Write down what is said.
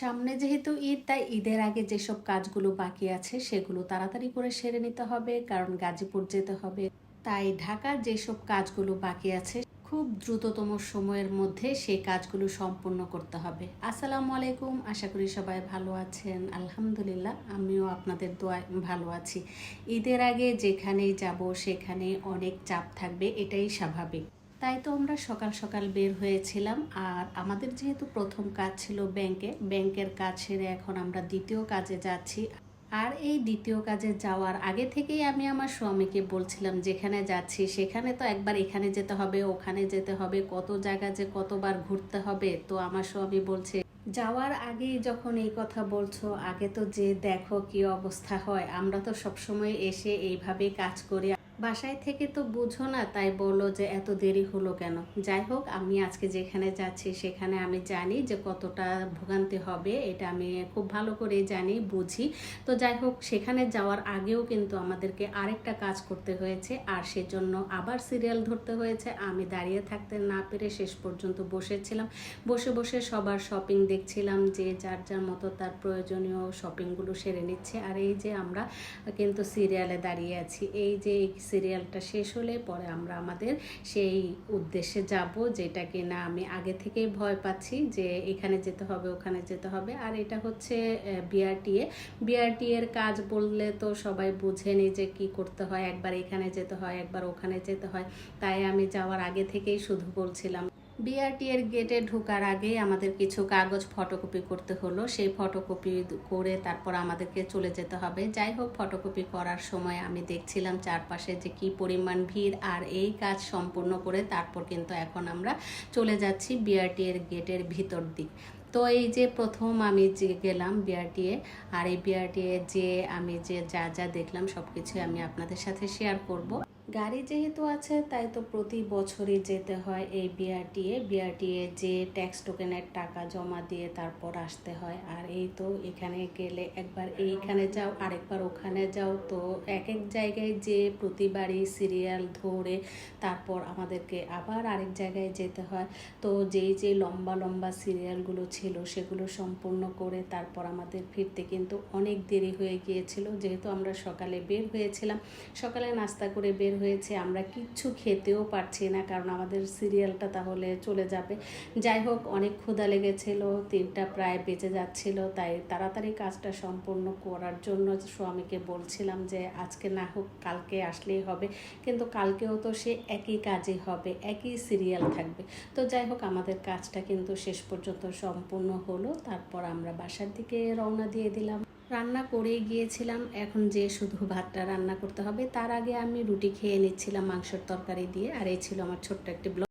সামনে যেহেতু ঈদ, তাই ঈদের আগে যেসব কাজগুলো বাকি আছে সেগুলো তাড়াতাড়ি করে সেরে নিতে হবে, কারণ গাজীপুর যেতে হবে। তাই ঢাকার যেসব কাজগুলো বাকি আছে, খুব দ্রুততম সময়ের মধ্যে সেই কাজগুলো সম্পূর্ণ করতে হবে। আসসালামু আলাইকুম, আশা করি সবাই ভালো আছেন। আলহামদুলিল্লাহ, আমিও আপনাদের দোয়ায় ভালো আছি। ঈদের আগে যেখানেই যাব, সেখানে অনেক চাপ থাকবে, এটাই স্বাভাবিক। তাই তো আমরা সকাল সকাল বের হয়েছিলাম। আর আমাদের যেহেতু প্রথম কাজ ছিল ব্যাংকে, ব্যাংকের কাজ সেরে এখন আমরা দ্বিতীয় কাজে যাচ্ছি। আর এই দ্বিতীয় কাজে যাওয়ার আগে থেকেই আমি আমার স্বামীকে বলছিলাম, যেখানে যাচ্ছি সেখানে তো একবার এখানে যেতে হবে, ওখানে যেতে হবে, কত জায়গা যে কতবার ঘুরতে হবে। তো আমার স্বামী বলছে, যাওয়ার আগেই যখন এই কথা বলছো, আগে তো যে দেখো কি অবস্থা হয়, আমরা তো সবসময় এসে এইভাবে কাজ করি। বাসায় থেকে তো বুঝো না, তাই বলো যে এত দেরি হলো কেন? যাই হোক, আমি আজকে যেখানে যাচ্ছি সেখানে আমি জানি যে কতটা ভোগান্তি হবে, এটা আমি খুব ভালো করে জানি, বুঝি। তো যাই হোক, সেখানে যাওয়ার আগেও কিন্তু আমাদেরকে আরেকটা কাজ করতে হয়েছে, আর সেজন্য আবার সিরিয়াল ধরতে হয়েছে। আমি দাঁড়িয়ে থাকতে না পেরে শেষ পর্যন্ত বসেছিলাম। বসে বসে সবার শপিং দেখছিলাম যে যার যার মতো তার প্রয়োজনীয় শপিংগুলো সেরে নিচ্ছে। আর এই যে আমরা কিন্তু সিরিয়ালে দাঁড়িয়ে আছি, এই যে সিরিয়ালটা শেষ হলে পরে আমরা আমাদের সেই উদ্দেশ্যে যাব যেটা কি না আমি আগে থেকেই ভয় পাচ্ছি যে এখানে যেতে হবে, ওখানে যেতে হবে। আর এটা হচ্ছে বিআরটিএ বিআরটি এর কাজ বললে তো সবাই বুঝেনি যে কি করতে হয়। একবার এখানে যেতে হয়, একবার ওখানে যেতে হয়। তাই আমি যাওয়ার আগে থেকেই শুধু বলছিলাম। বিআরটি এর গেটে ঢোকার আগে আমাদের কিছু কাগজ ফটোকপি করতে হলো। সেই ফটোকপি করে তারপর আমাদেরকে চলে যেতে হবে। যাই হোক ফটোকপি করার সময় আমি দেখছিলাম চারপাশে যে কি পরিমাণ ভিড় আর এই কাজ সম্পূর্ণ করে তারপর কিন্তু এখন আমরা চলে যাচ্ছি বিআরটি এর গেটের ভিতর দিক। তো এই যে প্রথম আমি যে গেলাম বিআরটিএ আর এই বিআরটিএ যে আমি যে যা যা দেখলাম সব কিছু আমি আপনাদের সাথে শেয়ার করব। গাড়ি যেহেতু আছে, তাই তো প্রতি বছরই যেতে হয় এই বিআরটিএ বিআরটিএ যে ট্যাক্স টোকেনের টাকা জমা দিয়ে তারপর আসতে হয়। আর এই তো এখানে গেলে একবার এইখানে যাও, আরেকবার ওখানে যাও। তো এক এক জায়গায় যে প্রতিবারই সিরিয়াল ধরে তারপর আমাদেরকে আবার আরেক জায়গায় যেতে হয়। তো যেই যে লম্বা লম্বা সিরিয়ালগুলো ছিল সেগুলো সম্পূর্ণ করে তারপর আমাদের ফিরতে কিন্তু অনেক দেরি হয়ে গিয়েছিল। যেহেতু আমরা সকালে বের হয়েছিলাম, সকালে নাস্তা করে বের হয়েছে, আমরা কিচ্ছু খেতেও পারছি না, কারণ আমাদের সিরিয়ালটা তাহলে চলে যাবে। যাই হোক, অনেক ক্ষুধা লেগেছিল, তিনটা প্রায় বেঁচে যাচ্ছিল, তাই তাড়াতাড়ি কাজটা সম্পূর্ণ করার জন্য স্বামীকে বলছিলাম যে, আজকে না হোক, কালকে আসলেই হবে। কিন্তু কালকেও তো সে একই কাজই হবে, একই সিরিয়াল থাকবে। তো যাই হোক, আমাদের কাজটা কিন্তু শেষ পর্যন্ত সম্পূর্ণ হলো, তারপর আমরা বাসার দিকে রওনা দিয়ে দিলাম। রান্না করে গিয়েছিলাম। এখন যে শুধু ভাতটা রান্না করতে হবে, তার আগে আমি রুটি খেয়ে নিচ্ছিলাম মাংসের তরকারি দিয়ে, আর এই ছিল আমার ছোট্ট একটি